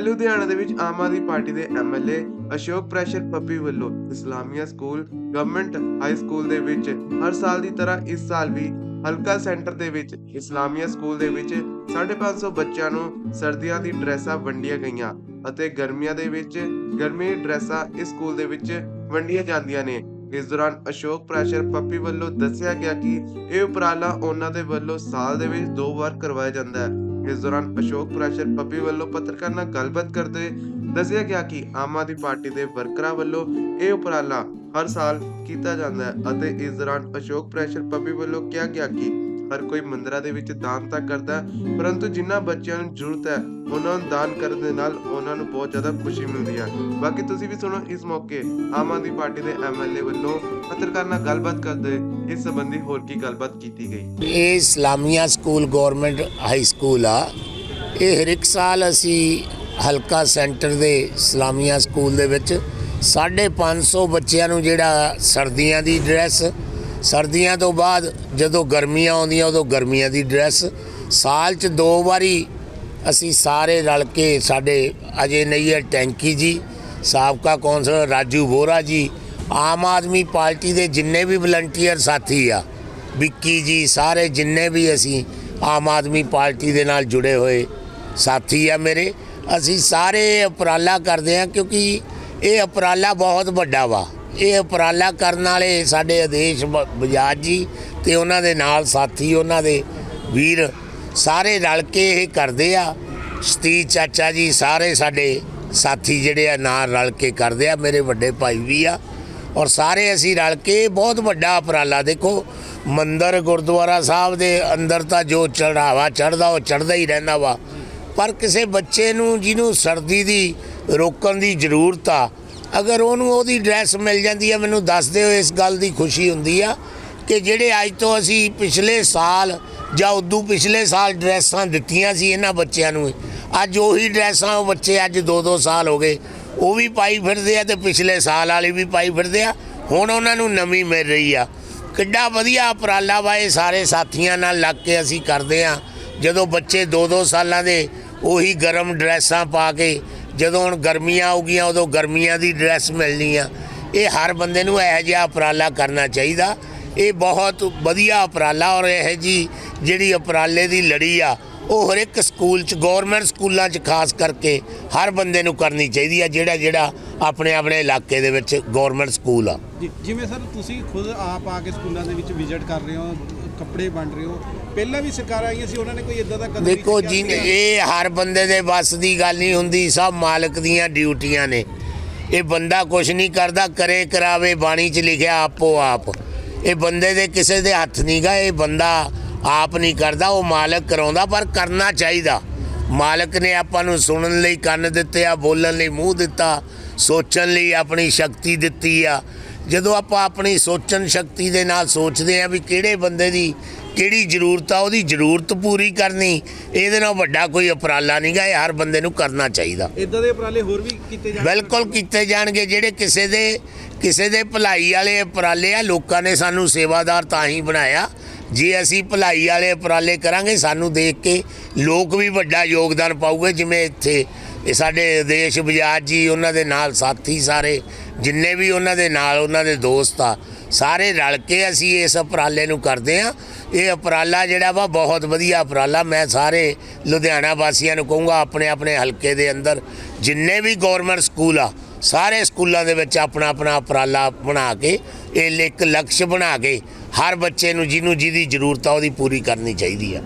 ਲੁਧਿਆਣਾ ਦੇ ਵਿੱਚ ਆਮ ਆਦਮੀ ਪਾਰਟੀ ਦੇ ਐਮਐਲਏ ਅਸ਼ੋਕ ਪ੍ਰੈਸ਼ਰ ਪੱਪੀ ਵੱਲੋਂ Islamia school government high school ਦੇ ਵਿੱਚ ਹਰ ਸਾਲ ਦੀ ਤਰ੍ਹਾਂ ਇਸ ਸਾਲ ਵੀ ਹਲਕਾ ਸੈਂਟਰ ਦੇ ਵਿੱਚ ਇਸਲਾਮੀਆ ਸਕੂਲ ਦੇ ਵਿੱਚ 550 ਬੱਚਿਆਂ ਨੂੰ ਸਰਦੀਆਂ ਦੀ ਡਰੈਸਾਂ ਵੰਡੀਆਂ ਗਈਆਂ ਅਤੇ ਗਰਮੀਆਂ ਦੇ ਵਿੱਚ ਗਰਮੀ ਡਰੈਸਾਂ ਇਸ ਸਕੂਲ ਦੇ ਵਿੱਚ ਵੰਡੀਆਂ ਜਾਂਦੀਆਂ ਨੇ। ਇਸ ਦੌਰਾਨ ਅਸ਼ੋਕ ਪ੍ਰੈਸ਼ਰ ਪੱਪੀ ਵੱਲੋਂ ਦੱਸਿਆ ਗਿਆ ਕਿ ਇਹ ਉਪਰਾਲਾ ਉਹਨਾਂ ਦੇ ਵੱਲੋਂ ਸਾਲ ਦੇ ਵਿੱਚ ਦੋ ਵਾਰ ਕਰਵਾਇਆ ਜਾਂਦਾ ਹੈ। ਇਸ ਦੌਰਾਨ ਅਸ਼ੋਕ ਪ੍ਰੈਸ਼ਰ ਪੱਪੀ ਵੱਲੋਂ ਪੱਤਰਕਾਰ ਨਾਲ ਗੱਲਬਾਤ ਕਰਦੇ ਦੱਸਿਆ ਗਿਆ ਕਿ ਆਮ ਆਦਮੀ ਪਾਰਟੀ ਦੇ ਵਰਕਰਾਂ ਵੱਲੋਂ ਇਹ ਉਪਰਾਲਾ ਹਰ ਸਾਲ ਕੀਤਾ ਜਾਂਦਾ ਹੈ ਅਤੇ ਇਸ ਦੌਰਾਨ ਅਸ਼ੋਕ ਪ੍ਰੈਸ਼ਰ ਪੱਪੀ ਵੱਲੋਂ ਕਿਹਾ ਗਿਆ ਕਿ ਹਰ ਕੋਈ ਮੰਦਰਾਂ ਦੇ ਵਿੱਚ ਦਾਨ ਤਾਂ ਕਰਦਾ ਪਰੰਤੂ ਜਿਨ੍ਹਾਂ ਬੱਚਿਆਂ ਨੂੰ ਜ਼ਰੂਰਤ ਹੈ, ਉਹਨਾਂ ਨੂੰ ਦਾਨ ਕਰਨ ਦੇ ਨਾਲ ਉਹਨਾਂ ਨੂੰ ਬਹੁਤ ਜ਼ਿਆਦਾ ਖੁਸ਼ੀ ਮਿਲਦੀ ਹੈ। ਬਾਕੀ ਤੁਸੀਂ ਵੀ ਸੁਣੋ ਇਸ ਮੌਕੇ ਆਮ ਆਦਮੀ ਪਾਰਟੀ ਦੇ ਐਮਐਲਏ ਵੱਲੋਂ ਪੱਤਰਕਾਰ ਨਾਲ ਗੱਲਬਾਤ ਕਰਦੇ ਇਸ ਸੰਬੰਧੀ ਹੋਰ ਕੀ ਗੱਲਬਾਤ ਕੀਤੀ ਗਈ? ਇਹ Islamia school government high school ਆ। ਇਹ ਹਰ ਇੱਕ ਸਾਲ ਅਸੀਂ ਹਲਕਾ ਸੈਂਟਰ ਦੇ ਇਸਲਾਮੀਆ ਸਕੂਲ ਦੇ ਵਿੱਚ 550 ਬੱਚਿਆਂ ਨੂੰ ਜਿਹੜਾ ਸਰਦੀਆਂ ਦੀ ਡਰੈਸ ਸਰਦੀਆਂ ਤੋਂ ਬਾਅਦ ਜਦੋਂ ਗਰਮੀਆਂ ਆਉਂਦੀਆਂ, ਉਦੋਂ ਗਰਮੀਆਂ ਦੀ ਡਰੈਸ ਸਾਲ 'ਚ ਦੋ ਵਾਰੀ ਅਸੀਂ ਸਾਰੇ ਰਲ ਕੇ ਸਾਡੇ ਅਜੇ ਨਈਅਰ ਟੈਂਕੀ ਜੀ, ਸਾਬਕਾ ਕੌਂਸਲਰ ਰਾਜੂ ਬੋਰਾ ਜੀ, ਆਮ ਆਦਮੀ ਪਾਰਟੀ ਦੇ ਜਿੰਨੇ ਵੀ ਵਲੰਟੀਅਰ ਸਾਥੀ ਆ, ਵਿੱਕੀ ਜੀ, ਸਾਰੇ ਜਿੰਨੇ ਵੀ ਅਸੀਂ ਆਮ ਆਦਮੀ ਪਾਰਟੀ ਦੇ ਨਾਲ ਜੁੜੇ ਹੋਏ ਸਾਥੀ ਆ ਮੇਰੇ, ਅਸੀਂ ਸਾਰੇ ਉਪਰਾਲਾ ਕਰਦੇ ਆ ਕਿਉਂਕਿ ਇਹ ਉਪਰਾਲਾ ਬਹੁਤ ਵੱਡਾ ਵਾ। ਇਹ ਉਪਰਾਲਾ ਕਰਨ ਵਾਲੇ ਸਾਡੇ ਆਦੇਸ਼ ਬਜਾਜ ਜੀ ਤੇ ਉਹਨਾਂ ਦੇ ਨਾਲ ਸਾਥੀ, ਉਹਨਾਂ ਦੇ ਵੀਰ ਸਾਰੇ ਰਲ ਕੇ ਇਹ ਕਰਦੇ ਆ। ਸਤੀ ਚਾਚਾ ਜੀ ਸਾਰੇ ਸਾਡੇ ਸਾਥੀ ਜਿਹੜੇ ਆ ਨਾਲ ਰਲ ਕੇ ਕਰਦੇ ਆ, ਮੇਰੇ ਵੱਡੇ ਭਾਈ ਵੀ ਆ। ਔਰ ਸਾਰੇ ਅਸੀਂ ਰਲ ਕੇ ਇਹ ਬਹੁਤ ਵੱਡਾ ਉਪਰਾਲਾ, ਦੇਖੋ ਮੰਦਰ ਗੁਰਦੁਆਰਾ ਸਾਹਿਬ ਦੇ ਅੰਦਰ ਤਾਂ ਜੋ ਚੜਾਵਾ ਚੜਦਾ ਉਹ ਚੜਦਾ ਹੀ ਰਹਿੰਦਾ ਵਾ। ਪਰ ਕਿਸੇ ਬੱਚੇ ਨੂੰ, ਜਿਹਨੂੰ ਸਰਦੀ ਦੀ ਰੋਕਣ ਦੀ ਜ਼ਰੂਰਤ ਆ ਅਗਰ ਉਹਨੂੰ ਉਹਦੀ ਡਰੈਸ ਮਿਲ ਜਾਂਦੀ ਹੈ, ਮੈਨੂੰ ਦੱਸਦੇ ਹੋ ਇਸ ਗੱਲ ਦੀ ਖੁਸ਼ੀ ਹੁੰਦੀ ਆ ਕਿ ਜਿਹੜੇ ਅੱਜ ਤੋਂ ਅਸੀਂ ਪਿਛਲੇ ਸਾਲ ਜਾਂ ਉਦੋਂ ਪਿਛਲੇ ਸਾਲ ਡਰੈਸਾਂ ਦਿੱਤੀਆਂ ਸੀ ਇਹਨਾਂ ਬੱਚਿਆਂ ਨੂੰ, ਅੱਜ ਉਹੀ ਡਰੈਸਾਂ ਉਹ ਬੱਚੇ ਅੱਜ 2-2 ਸਾਲ ਹੋ ਗਏ। ਉਹ ਵੀ ਪਾਈ ਫਿਰਦੇ ਆ ਤੇ ਪਿਛਲੇ ਸਾਲ ਵਾਲੇ ਵੀ ਪਾਈ ਫਿਰਦੇ ਆ। ਹੁਣ ਉਹਨਾਂ ਨੂੰ ਨਵੀਂ ਮਿਲ ਰਹੀ ਆ। ਕਿੱਡਾ ਵਧੀਆ ਉਪਰਾਲਾ ਵਾ ਇਹ ਸਾਰੇ ਸਾਥੀਆਂ ਨਾਲ ਲੱਗ ਕੇ ਅਸੀਂ ਕਰਦੇ ਆ। ਜਦੋਂ ਬੱਚੇ 2-2 ਸਾਲਾਂ ਦੇ ਉਹੀ ਗਰਮ ਡਰੈਸਾਂ ਪਾ ਕੇ ਜਦੋਂ ਹੁਣ ਗਰਮੀਆਂ ਆਉਗੀਆਂ, ਉਦੋਂ ਗਰਮੀਆਂ ਦੀ ਡਰੈਸ ਮਿਲਣੀ ਆ। ਇਹ ਹਰ ਬੰਦੇ ਨੂੰ ਇਹੋ ਜਿਹਾ ਉਪਰਾਲਾ ਕਰਨਾ ਚਾਹੀਦਾ। ਇਹ ਬਹੁਤ ਵਧੀਆ ਉਪਰਾਲਾ ਔਰ ਇਹ ਜੀ ਜਿਹੜੀ ਉਪਰਾਲੇ ਦੀ ਲੜੀ ਆ, ਉਹ ਹਰ ਇੱਕ ਸਕੂਲ ਚ ਗਵਰਨਮੈਂਟ ਸਕੂਲਾਂ ਚ ਖਾਸ ਕਰਕੇ ਹਰ ਬੰਦੇ ਨੂੰ ਕਰਨੀ ਚਾਹੀਦੀ ਆ, ਜਿਹੜਾ ਜਿਹੜਾ ਆਪਣੇ ਆਪਣੇ ਇਲਾਕੇ ਦੇ ਵਿੱਚ ਗਵਰਨਮੈਂਟ ਸਕੂਲ ਆ। ਜਿਵੇਂ ਸਰ ਤੁਸੀਂ ਖੁਦ ਆਪ ਆ ਕੇ ਸਕੂਲਾਂ ਦੇ ਵਿੱਚ ਵਿਜ਼ਿਟ ਕਰ ਰਹੇ ਹੋ ਕੱਪੜੇ ਵੰਡ ਰਹੇ ਹੋ। ਪਹਿਲਾਂ ਵੀ ਸਰਕਾਰਾਂ ਆਈਆਂ ਸੀ ਉਹਨਾਂ ਨੇ ਕੋਈ ਇਦਾਂ ਦਾ ਕਦਮ ਦੇਖੋ ਜੀ? ਇਹ ਹਰ ਬੰਦੇ ਦੇ ਵੱਸ ਦੀ ਗੱਲ ਨਹੀਂ ਹੁੰਦੀ ਸਭ ਮਾਲਕ ਦੀਆਂ ਡਿਊਟੀਆਂ ਨੇ। ਇਹ ਬੰਦਾ ਕੁਝ ਨਹੀਂ ਕਰਦਾ ਕਰੇ ਕਰਾਵੇ ਬਾਣੀ 'ਚ ਲਿਖਿਆ ਆਪੋ ਆਪ। ਇਹ ਬੰਦੇ ਦੇ ਕਿਸੇ ਦੇ ਹੱਥ ਨਹੀਂ ਗਾ ਇਹ ਬੰਦਾ ਆਪ ਨਹੀਂ ਕਰਦਾ ਉਹ ਮਾਲਕ ਕਰਾਉਂਦਾ ਪਰ ਕਰਨਾ ਚਾਹੀਦਾ। ਮਾਲਕ ਨੇ ਆਪਾਂ ਨੂੰ ਸੁਣਨ ਲਈ ਕੰਨ ਦਿੱਤੇ ਆ ਬੋਲਣ ਲਈ ਮੂੰਹ ਦਿੱਤਾ ਸੋਚਣ ਲਈ ਆਪਣੀ ਸ਼ਕਤੀ ਦਿੱਤੀ ਆ। ਜਦੋਂ ਆਪਾਂ ਆਪਣੀ ਸੋਚਣ ਸ਼ਕਤੀ ਦੇ ਨਾਲ ਸੋਚਦੇ ਆ ਵੀ ਕਿਹੜੇ ਬੰਦੇ ਦੀ ਕਿਹੜੀ ਜ਼ਰੂਰਤ ਆ ਉਹਦੀ ਜ਼ਰੂਰਤ ਪੂਰੀ ਕਰਨੀ ਇਹਦੇ ਨਾਲ ਵੱਡਾ ਕੋਈ ਉਪਰਾਲਾ ਨਹੀਂਗਾ ਇਹ ਹਰ ਬੰਦੇ ਨੂੰ ਕਰਨਾ ਚਾਹੀਦਾ। ਇਦਾਂ ਦੇ ਉਪਰਾਲੇ ਹੋਰ ਵੀ ਕੀਤੇ ਜਾਣ ਬਿਲਕੁਲ ਕੀਤੇ ਜਾਣਗੇ ਜਿਹੜੇ ਕਿਸੇ ਦੇ ਕਿਸੇ ਦੇ ਭਲਾਈ ਵਾਲੇ ਉਪਰਾਲੇ ਆ ਲੋਕਾਂ ਨੇ ਸਾਨੂੰ ਸੇਵਾਦਾਰ ਤਾਂ ਹੀ ਬਣਾਇਆ। ਜੇ ਅਸੀਂ ਭਲਾਈ ਵਾਲੇ ਉਪਰਾਲੇ ਕਰਾਂਗੇ ਸਾਨੂੰ ਦੇਖ ਕੇ ਲੋਕ ਵੀ ਵੱਡਾ ਯੋਗਦਾਨ ਪਾਉਗੇ ਜਿਵੇਂ ਇੱਥੇ ਇਹ ਸਾਡੇ ਦੇਸ਼ ਬਜਾਜ ਜੀ, ਉਹਨਾਂ ਦੇ ਨਾਲ ਸਾਥੀ ਸਾਰੇ, ਜਿੰਨੇ ਵੀ ਉਹਨਾਂ ਦੇ ਨਾਲ ਉਹਨਾਂ ਦੇ ਦੋਸਤ ਆ, ਸਾਰੇ ਰਲ ਕੇ ਅਸੀਂ ਇਸ ਉਪਰਾਲੇ ਨੂੰ ਕਰਦੇ ਆ ਇਹ ਉਪਰਾਲਾ ਜਿਹੜਾ ਵਾ ਬਹੁਤ ਵਧੀਆ ਉਪਰਾਲਾ, ਮੈਂ ਸਾਰੇ ਲੁਧਿਆਣਾ ਵਾਸੀਆਂ ਨੂੰ ਕਹੂੰਗਾ ਆਪਣੇ ਆਪਣੇ ਹਲਕੇ ਦੇ ਅੰਦਰ, ਜਿੰਨੇ ਵੀ ਗਵਰਨਮੈਂਟ ਸਕੂਲ ਆ, ਸਾਰੇ ਸਕੂਲਾਂ ਦੇ ਵਿੱਚ ਆਪਣਾ ਆਪਣਾ ਉਪਰਾਲਾ ਬਣਾ ਕੇ, ਇਹ ਇੱਕ ਲਕਸ਼ ਬਣਾ ਕੇ, ਹਰ ਬੱਚੇ ਨੂੰ ਜਿਹਨੂੰ ਜਿਹਦੀ ਜ਼ਰੂਰਤ ਆ ਉਹਦੀ ਪੂਰੀ ਕਰਨੀ ਚਾਹੀਦੀ ਆ।